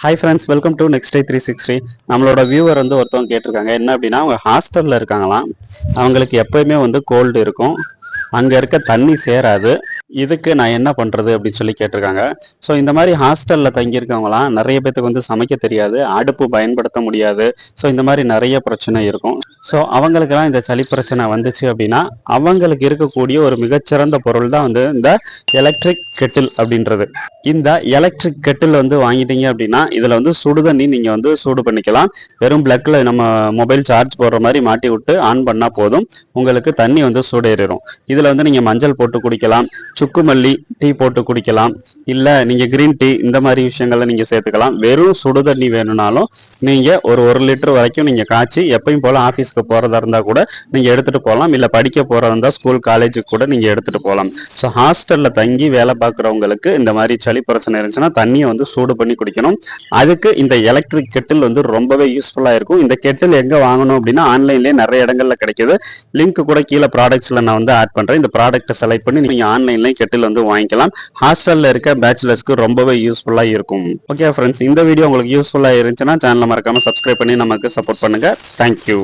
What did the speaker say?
Hi friends welcome to next day three sixty நம்மளோட viewer வந்து ஒருத்தவங்க கேட்டிருக்காங்க. என்ன அப்படின்னா அவங்க ஹாஸ்டலில் இருக்காங்களாம். அவங்களுக்கு எப்பயுமே வந்து கோல்டு இருக்கும். அங்கே இருக்க தண்ணி சேராது. இதுக்கு நான் என்ன பண்ணுறது அப்படின்னு சொல்லி கேட்டிருக்காங்க. ஸோ இந்த மாதிரி ஹாஸ்டலில் தங்கியிருக்கவங்களாம் நிறைய பேத்துக்கு வந்து சமைக்க தெரியாது அடுப்பு பயன்படுத்த முடியாது. ஸோ இந்த மாதிரி நிறைய பிரச்சனை இருக்கும். ஸோ அவங்களுக்கெல்லாம் இந்த சளி பிரச்சனை வந்துச்சு அப்படின்னா அவங்களுக்கு இருக்கக்கூடிய ஒரு மிகச்சிறந்த பொருள் தான் வந்து இந்த எலக்ட்ரிக் கெட்டில் அப்படின்றது. இந்த எலக்ட்ரிக் கெட்டில் வந்து வாங்கிட்டீங்க அப்படின்னா இதில் வந்து சுடு தண்ணி நீங்கள் வந்து சூடு பண்ணிக்கலாம். வெறும் பிளக்கில் நம்ம மொபைல் சார்ஜ் போடுற மாதிரி மாட்டி விட்டு ஆன் பண்ணால் போதும். உங்களுக்கு தண்ணி வந்து சூடேறிடும் இதில் வந்து நீங்கள் மஞ்சள் போட்டு குடிக்கலாம். சுக்கு மல்லி டீ போட்டு குடிக்கலாம். இல்லை நீங்கள் க்ரீன் டீ இந்த மாதிரி விஷயங்கள்ல நீங்கள் சேர்த்துக்கலாம். வெறும் சுடு தண்ணி வேணும்னாலும் நீங்கள் ஒரு ஒரு லிட்டர் வரைக்கும் நீங்கள் காய்ச்சி எப்பயும் போல் ஆஃபீஸ்க்கு போகிறதா இருந்தால் கூட நீங்கள் எடுத்துகிட்டு போகலாம். இல்லை படிக்க போகிறதா இருந்தால் ஸ்கூல் காலேஜுக்கு கூட நீங்கள் எடுத்துகிட்டு போகலாம். ஸோ ஹாஸ்டலில் தங்கி வேலை பார்க்குறவங்களுக்கு இந்த மாதிரி சளி பிரச்சனை இருந்துச்சுன்னா தண்ணியை வந்து சூடு பண்ணி குடிக்கணும். அதுக்கு இந்த எலக்ட்ரிக் கெட்டில் வந்து ரொம்பவே யூஸ்ஃபுல்லாக இருக்கும். இந்த கெட்டில் எங்கே வாங்கணும் அப்படின்னா ஆன்லைன்லேயே நிறைய இடங்கள்ல கிடைக்கிது. லிங்க் கூட கீழே ப்ராடக்ட்ஸில் நான் வந்து ஆட் பண்ணுறேன் இந்த ப்ராடக்ட்டை செலக்ட் பண்ணி நீங்கள் ஆன்லைனில் ஆன்லைன்லேயும் கெட்டில் வந்து வாங்கிக்கலாம். ஹாஸ்டலில் இருக்க பேச்சுலர்ஸ்க்கு ரொம்பவே யூஸ்ஃபுல்லாக இருக்கும். ஓகே ஃப்ரெண்ட்ஸ் இந்த வீடியோ உங்களுக்கு யூஸ்ஃபுல்லாக இருந்துச்சுன்னா சேனலை மறக்காமல் சப்ஸ்கிரைப் பண்ணி நமக்கு சப்போர்ட் பண்ணுங்கள் தேங்க்யூ